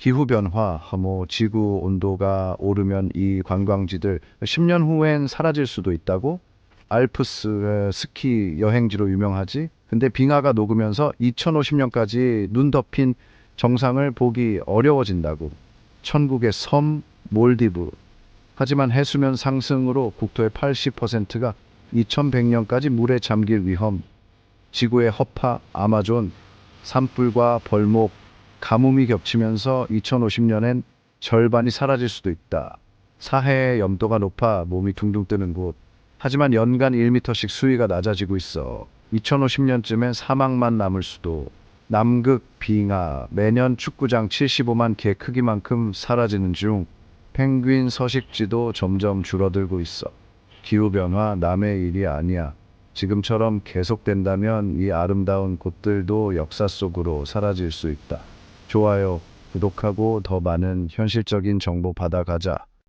기후 변화, 뭐 지구 온도가 오르면 이 관광지들 10년 후엔 사라질 수도 있다고? 알프스 에, 스키 여행지로 유명하지. 근데 빙하가 녹으면서 2050년까지 눈 덮인 정상을 보기 어려워진다고. 천국의 섬 몰디브. 하지만 해수면 상승으로 국토의 80%가 2100년까지 물에 잠길 위험. 지구의 허파, 아마존, 산불과 벌목, 가뭄이 겹치면서 2050년엔 절반이 사라질 수도 있다. 사해의 염도가 높아 몸이 둥둥 뜨는 곳. 하지만 연간 1m씩 수위가 낮아지고 있어. 2050년쯤엔 사막만 남을 수도. 남극 빙하 매년 축구장 75만 개 크기만큼 사라지는 중 펭귄 서식지도 점점 줄어들고 있어. 기후변화 남의 일이 아니야. 지금처럼 계속된다면 이 아름다운 곳들도 역사 속으로 사라질 수 있다. 좋아요, 구독하고 더 많은 현실적인 정보 받아가자.